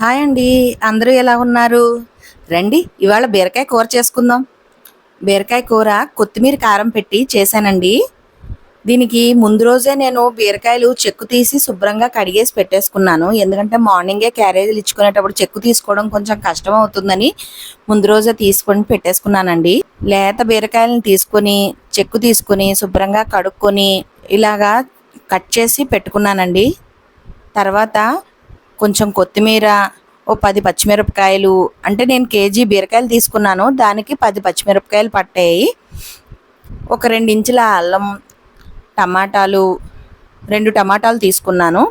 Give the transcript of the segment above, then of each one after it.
Hi అండి. అందరూ ఎలా ఉన్నారు? రండి ఇవాళ బీరకాయ కూర చేసుకుందాం. బీరకాయ కూర కొత్తిమీర కారం పెట్టి చేశానండి. దీనికి ముందు రోజే నేను బీరకాయలు చెక్కు తీసి శుభ్రంగా కడిగేసి పెట్టేసుకున్నాను. ఎందుకంటే మార్నింగే క్యారేజీలు ఇచ్చుకునేటప్పుడు చెక్కు తీసుకోవడం కొంచెం కష్టం అవుతుందని ముందు రోజే తీసుకొని పెట్టేసుకున్నానండి. లేత బీరకాయలను తీసుకొని చెక్కు తీసుకొని శుభ్రంగా కడుక్కొని ఇలాగా కట్ చేసి పెట్టుకున్నానండి. తర్వాత కొంచెం కొత్తిమీర ఓ పది పచ్చిమిరపకాయలు అంటే నేను కేజీ బీరకాయలు తీసుకున్నాను. దానికి పది పచ్చిమిరపకాయలు పట్టాయి. ఒక రెండు ఇంచుల అల్లం టమాటాలు రెండు టమాటాలు తీసుకున్నాను.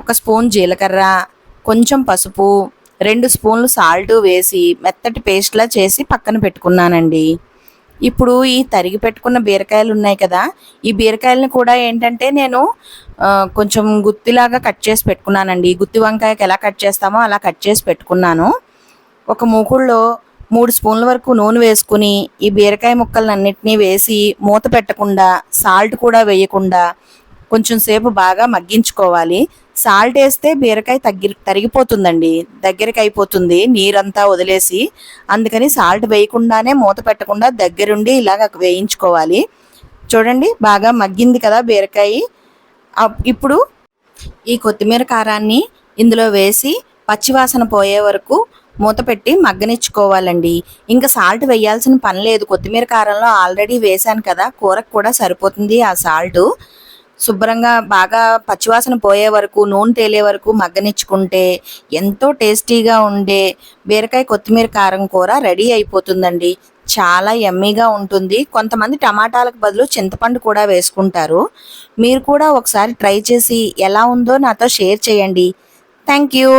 ఒక స్పూన్ జీలకర్ర కొంచెం పసుపు రెండు స్పూన్లు సాల్ట్ వేసి మెత్తటి పేస్ట్లా చేసి పక్కన పెట్టుకున్నానండి. ఇప్పుడు ఈ తరిగి పెట్టుకున్న బీరకాయలు ఉన్నాయి కదా ఈ బీరకాయలను కూడా ఏంటంటే నేను కొంచెం గుత్తిలాగా కట్ చేసి పెట్టుకున్నానండి. ఈ గుత్తి వంకాయకి ఎలా కట్ చేస్తామో అలా కట్ చేసి పెట్టుకున్నాను. ఒక మూకుడులో మూడు స్పూన్ల వరకు నూనె వేసుకుని ఈ బీరకాయ ముక్కలన్నింటినీ వేసి మూత పెట్టకుండా సాల్ట్ కూడా వేయకుండా కొంచెం సేపు బాగా మగ్గించుకోవాలి. సాల్ట్ వేస్తే బీరకాయ తగ్గి తరిగిపోతుందండి. దగ్గరికి అయిపోతుంది నీరంతా వదిలేసి. అందుకని సాల్ట్ వేయకుండానే మూత పెట్టకుండా దగ్గరుండి ఇలాగ వేయించుకోవాలి. చూడండి బాగా మగ్గింది కదా బీరకాయ. అప్- ఇప్పుడు ఈ కొత్తిమీర కారాన్ని ఇందులో వేసి పచ్చివాసన పోయే వరకు మూత పెట్టి మగ్గనిచ్చుకోవాలండి. ఇంకా సాల్ట్ వేయాల్సిన పని లేదు. కొత్తిమీర కారంలో ఆల్రెడీ వేశాను కదా కూరకు కూడా సరిపోతుంది ఆ సాల్ట్. శుభ్రంగా బాగా పచ్చివాసన పోయే వరకు నూనె తేలే వరకు మగ్గనిచ్చుకుంటే ఎంతో టేస్టీగా ఉండే బీరకాయ కొత్తిమీర కారం కూర రెడీ అయిపోతుందండి. చాలా ఎమ్మీగా ఉంటుంది. కొంతమంది టమాటాలకు బదులు చింతపండు కూడా వేసుకుంటారు. మీరు కూడా ఒకసారి ట్రై చేసి ఎలా ఉందో నాతో షేర్ చేయండి. Thank you.